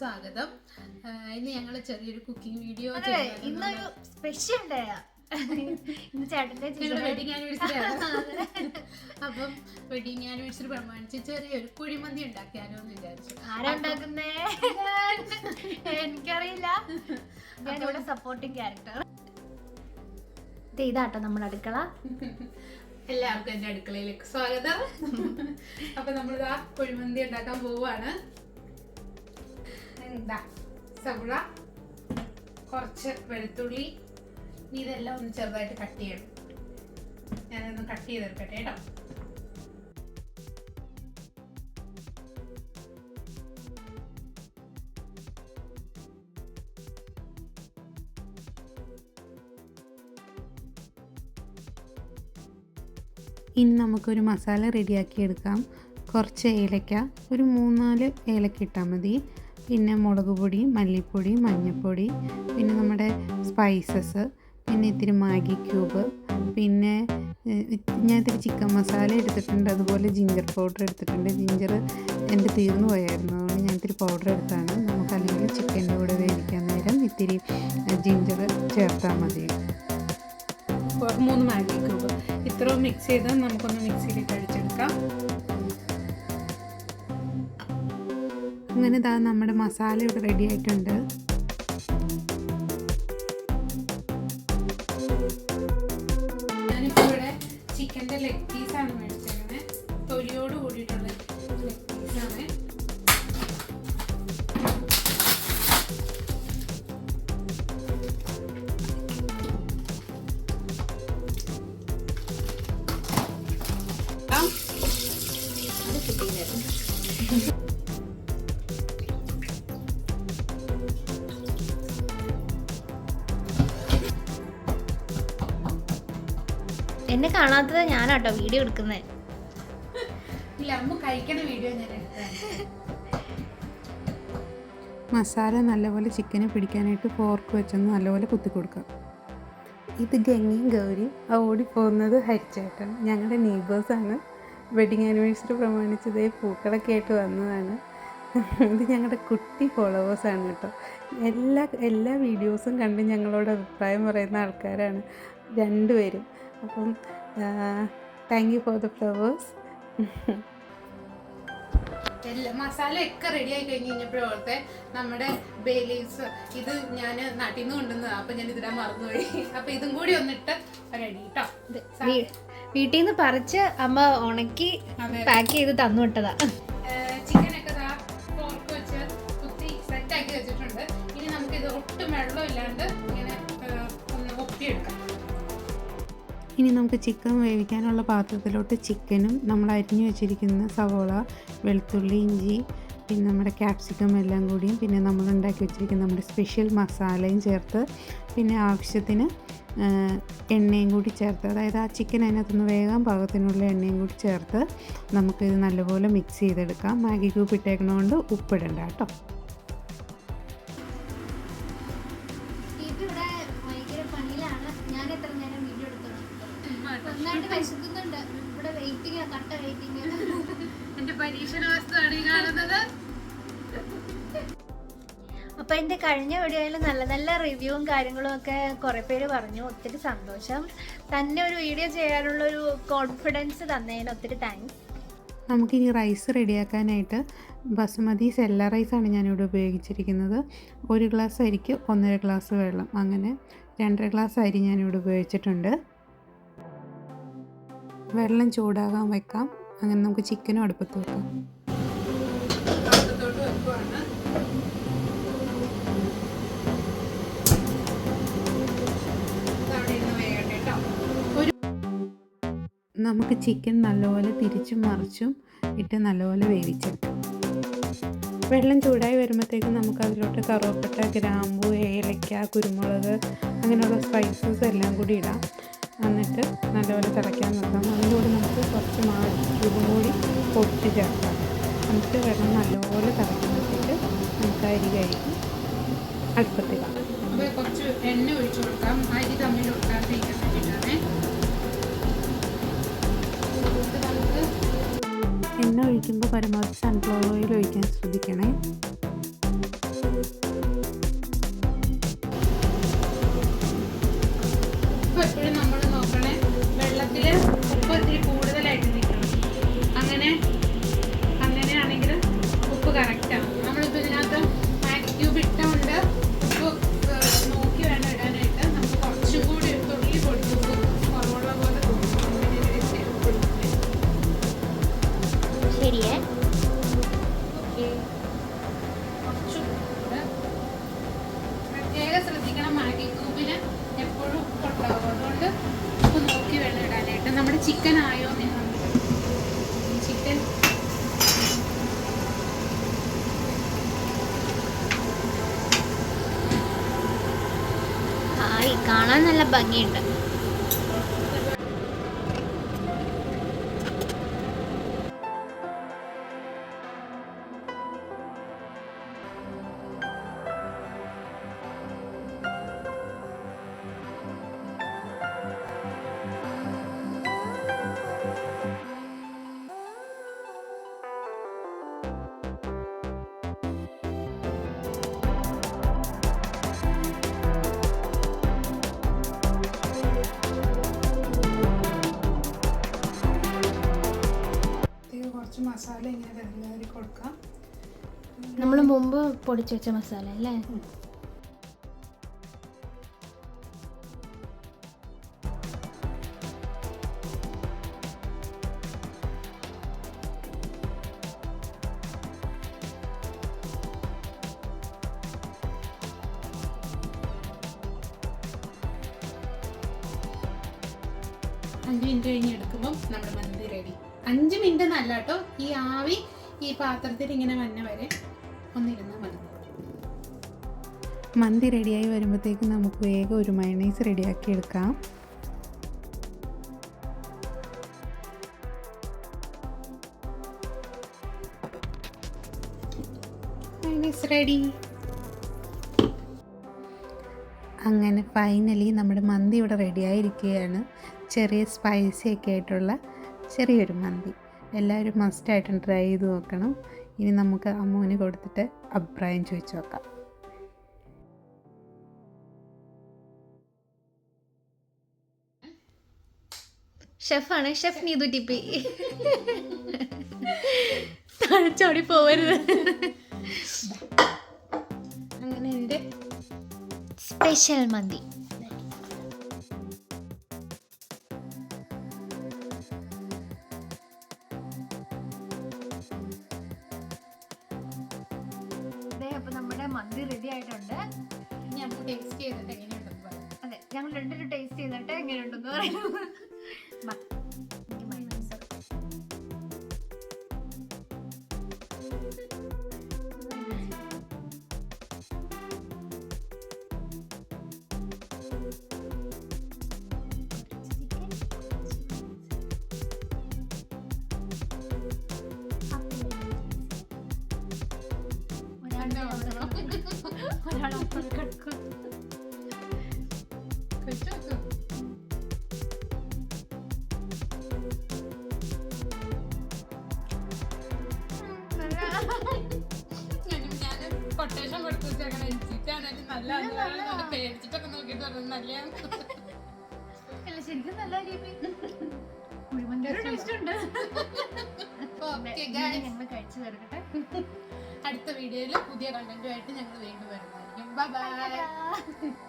സ്വാഗതം. ആഹ് ഇന്ന് ഞങ്ങൾ ചെറിയൊരു കുക്കിംഗ് വീഡിയോ ഇന്നൊരു സ്പെഷ്യൽ ഡേ ഇന്ന് ചേട്ടന്റെ ഞങ്ങളുടെ വെഡിങ് ആനിവേഴ്സറി അപ്പം വെഡിങ് ആനിവേഴ്സറി പ്രമാണിച്ച് ചെറിയൊരു കുഴിമന്തി ഉണ്ടാക്കിയാലോ എന്ന് വിചാരിച്ചു. ആരാ ഉണ്ടാക്കുന്നേ? എനിക്കറിയില്ല. ഞാനിവിടെ സപ്പോർട്ടിങ് ക്യാരക്ടർ ഇതാട്ടോ നമ്മൾ അടുക്കള. എല്ലാവർക്കും എന്റെ അടുക്കളയിലേക്ക് സ്വാഗതം. അപ്പൊ നമ്മളിതാ കുഴിമന്തി ഉണ്ടാക്കാൻ പോവാണ്. എന്താ? സവള കുറച്ച് വെളുത്തുള്ളി. ഇതെല്ലാം ഒന്ന് ചെറുതായിട്ട് കട്ട് ചെയ്യണം. ഞാനൊന്ന് കട്ട് ചെയ്തെടുക്കട്ടെ കേട്ടോ. ഇനി നമുക്കൊരു മസാല റെഡിയാക്കി എടുക്കാം. കുറച്ച് ഏലക്ക ഒരു മൂന്നാൽ ഏലക്ക ഇട്ടാൽ മതി. പിന്നെ മുളക് പൊടി മല്ലിപ്പൊടി മഞ്ഞൾപ്പൊടി പിന്നെ നമ്മുടെ സ്പൈസസ് പിന്നെ ഇത്തിരി മാഗി ക്യൂബ് പിന്നെ ഞാൻ ഇത്തിരി ചിക്കൻ മസാല എടുത്തിട്ടുണ്ട് അതുപോലെ ജിഞ്ചർ പൗഡർ എടുത്തിട്ടുണ്ട്. ജിഞ്ചർ എന്റെ തീർന്നു പോയായിരുന്നു അതുകൊണ്ട് ഞാൻ ഇത്തിരി പൗഡർ എടുത്താണ്. നമുക്ക് അല്ലെങ്കിൽ ചിക്കന്റെ കൂടെ വേവിക്കാൻ നേരം ഇത്തിരി ജിഞ്ചർ ചേർത്താൽ മതി. മൂന്ന് മാഗി ക്യൂബ്. ഇത്രയും മിക്സ് ചെയ്ത് നമുക്കൊന്ന് മിക്സിയിലിട്ട് അടിച്ചെടുക്കാം അങ്ങനെ ഇതാ നമ്മുടെ മസാല ഇവിടെ റെഡി ആയിട്ടുണ്ട്. എന്നെ കാണാത്തത് ഞാനാട്ടോ വീഡിയോ എടുക്കുന്നത് മസാല നല്ലപോലെ ചിക്കനെ പിടിക്കാനായിട്ട് ഫോർക്ക് വെച്ചൊന്ന് നല്ലപോലെ കുത്തി കൊടുക്കാം. ഇത് ഗംഗയും ഗൗരി ആ ഓടിപ്പോകുന്നത് ഹരിച്ചേട്ടൻ ഞങ്ങളുടെ നെയ്ബേഴ്സാണ് വെഡിങ് ആനിവേഴ്സറി പ്രമാണിച്ച് ഇതേ പൂക്കളൊക്കെ ആയിട്ട് വന്നതാണ്. ഇത് ഞങ്ങളുടെ കുട്ടി ഫോളോവേഴ്സാണ് കേട്ടോ. എല്ലാ എല്ലാ വീഡിയോസും കണ്ട് ഞങ്ങളോട് അഭിപ്രായം പറയുന്ന ആൾക്കാരാണ് രണ്ടുപേരും. അപ്പം thank you for the flowers എല്ലാം മസാല ഒക്കെ റെഡി ആയി കഴിഞ്ഞ് കഴിഞ്ഞപ്പോഴത്തെ നമ്മുടെ ബേലീവ്സ് ഇത് ഞാൻ നാട്ടിൽ നിന്ന് കൊണ്ടുവന്നതാണ് അപ്പൊ ഞാൻ ഇതിടാൻ മറന്നുപോയി. അപ്പൊ ഇതും കൂടി ഒന്നിട്ട് റെഡി കേട്ടോ വീട്ടിൽ നിന്ന് പറിച്ച് അമ്മ ഉണക്കി പാക്ക് ചെയ്ത് തന്നു വിട്ടതാ. ഇനി നമുക്ക് ചിക്കൻ വേവിക്കാനുള്ള പാത്രത്തിലോട്ട് ചിക്കനും നമ്മൾ അരിഞ്ഞു വെച്ചിരിക്കുന്ന സവോള വെളുത്തുള്ളി ഇഞ്ചി പിന്നെ നമ്മുടെ ക്യാപ്സിക്കം എല്ലാം കൂടിയും പിന്നെ നമ്മൾ ഉണ്ടാക്കി വെച്ചിരിക്കുന്ന നമ്മുടെ സ്പെഷ്യൽ മസാലയും ചേർത്ത് പിന്നെ ആവശ്യത്തിന് എണ്ണയും കൂടി ചേർത്ത്. അതായത് ആ ചിക്കൻ അതിനകത്തുനിന്ന് വേഗം പാകത്തിനുള്ള എണ്ണയും കൂടി ചേർത്ത് നമുക്കിത് നല്ലപോലെ മിക്സ് ചെയ്തെടുക്കാം. മാഗി ക്യൂബ് ഇട്ടേക്കണോണ്ട് ഉപ്പിടണ്ട കേട്ടോ. എന്റെ പരീക്ഷണ വസ്തുവാണ് ഈ കാണുന്നത്. അപ്പൊ എന്റെ കഴിഞ്ഞ വീഡിയോയിൽ നല്ല നല്ല റിവ്യൂവും കാര്യങ്ങളും ഒക്കെ കുറെ പേര് പറഞ്ഞു. ഒത്തിരി സന്തോഷം. തന്നെ ഒരു വീഡിയോ ചെയ്യാനുള്ള ഒരു കോൺഫിഡൻസ് തന്നതിന് ഒത്തിരി താങ്ക്സ് നമുക്കിനി റൈസ് റെഡിയാക്കാനായിട്ട് ബസുമതി സെല്ല റൈസാണ് ഞാനിവിടെ ഉപയോഗിച്ചിരിക്കുന്നത്. ഒരു ഗ്ലാസ് അരിക്ക് ഒന്നര ഗ്ലാസ് വെള്ളം. അങ്ങനെ രണ്ടര ഗ്ലാസ് അരി ഞാനിവിടെ ഉപയോഗിച്ചിട്ടുണ്ട്. വെള്ളം ചൂടാകാൻ വെക്കാം. അങ്ങനെ നമുക്ക് ചിക്കനും അടുപ്പത്ത് വെക്കാം. നമുക്ക് ചിക്കൻ നല്ലപോലെ തിരിച്ചും മറിച്ചും ഇട്ട് നല്ലപോലെ വേവിച്ചെടുക്കാം. വെള്ളം ചൂടായി വരുമ്പോഴത്തേക്കും നമുക്ക് അതിലോട്ട് കറുവപ്പട്ട ഗ്രാമ്പു ഏലക്ക കുരുമുളക് അങ്ങനെയുള്ള സ്പൈസസ് എല്ലാം കൂടി ഇടാം. എന്നിട്ട് നല്ലപോലെ തിളയ്ക്കാൻ നിർത്താം അതിന്റെ കൂടെ നമുക്ക് കുറച്ച് മാവ് കൂടി പൊട്ടി ചേർക്കാം. എന്നിട്ട് വെള്ളം നല്ലപോലെ തിളയ്ക്കുമ്പോഴത്തേക്ക് നമുക്ക് അരി കഴിക്കും. അടുപ്പത്തിൽ അപ്പൊ കുറച്ച് എണ്ണ ഒഴിച്ചു കൊടുക്കാം. അരി തമ്മിൽ ഒട്ടാതിരിക്കാൻ വേണ്ടിയിട്ടാണ്. ഇത് എണ്ണ ഒഴിക്കുമ്പോൾ പരമാവധി സൺഫ്ലവർ ഓയിൽ ഒഴിക്കാൻ ശ്രദ്ധിക്കണേ. ചിക്കൻ ആയോ ചിക്കൻ. കാണാൻ നല്ല ഭംഗിയുണ്ട്. കൊടുക്കാം. നമ്മൾ മുമ്പ് പൊടിച്ചു വെച്ച മസാല അല്ലേ? അഞ്ച് മിനിറ്റ് കഴിഞ്ഞ് എടുക്കുമ്പോൾ നമ്മുടെ മന്തി അഞ്ച് മിനിറ്റ് എന്നല്ല കേട്ടോ. ഈ ആവി ഈ പാത്രത്തിൽ ഇങ്ങനെ വന്ന വരെ ഒന്നിരുന്നാൽ മതി. മന്തി റെഡിയായി വരുമ്പോഴത്തേക്ക് നമുക്ക് വേഗം ഒരു മയണൈസ് റെഡിയാക്കി എടുക്കാം. റെഡി. അങ്ങനെ ഫൈനലി നമ്മുടെ മന്തി ഇവിടെ റെഡിയായിരിക്കുകയാണ്. ചെറിയ സ്പൈസി ഒക്കെ ആയിട്ടുള്ള ചെറിയൊരു മന്തി. എല്ലാവരും മസ്റ്റായിട്ടും ട്രൈ ചെയ്ത് നോക്കണം. ഇനി നമുക്ക് അമ്മൂന് കൊടുത്തിട്ട് അഭിപ്രായം ചോദിച്ചു നോക്കാം. ഷെഫാണ്. ഷെഫ് നീതു ടിപ്പി തഴച്ചോടി പോവരുത്. അങ്ങനെ എന്റെ സ്പെഷ്യൽ മന്തി. മന്തി റെഡി ആയിട്ടുണ്ട്. ഞാൻ ടേസ്റ്റ് ചെയ്തിട്ട് എങ്ങനെയുണ്ടെന്ന് പറയാം. അതെ ഞങ്ങൾ രണ്ടുപേരും ടേസ്റ്റ് ചെയ്തിട്ട് എങ്ങനെയുണ്ടെന്ന് പറയും. പേടിച്ചിട്ടൊക്കെ നല്ല ശരിക്കും നല്ല ഞങ്ങൾ കഴിച്ചു തീർക്കട്ടെ അടുത്ത വീഡിയോയിൽ പുതിയ കണ്ടന്റുമായിട്ട് ഞങ്ങൾ വീണ്ടും വരുന്നതായിരിക്കും. Bye bye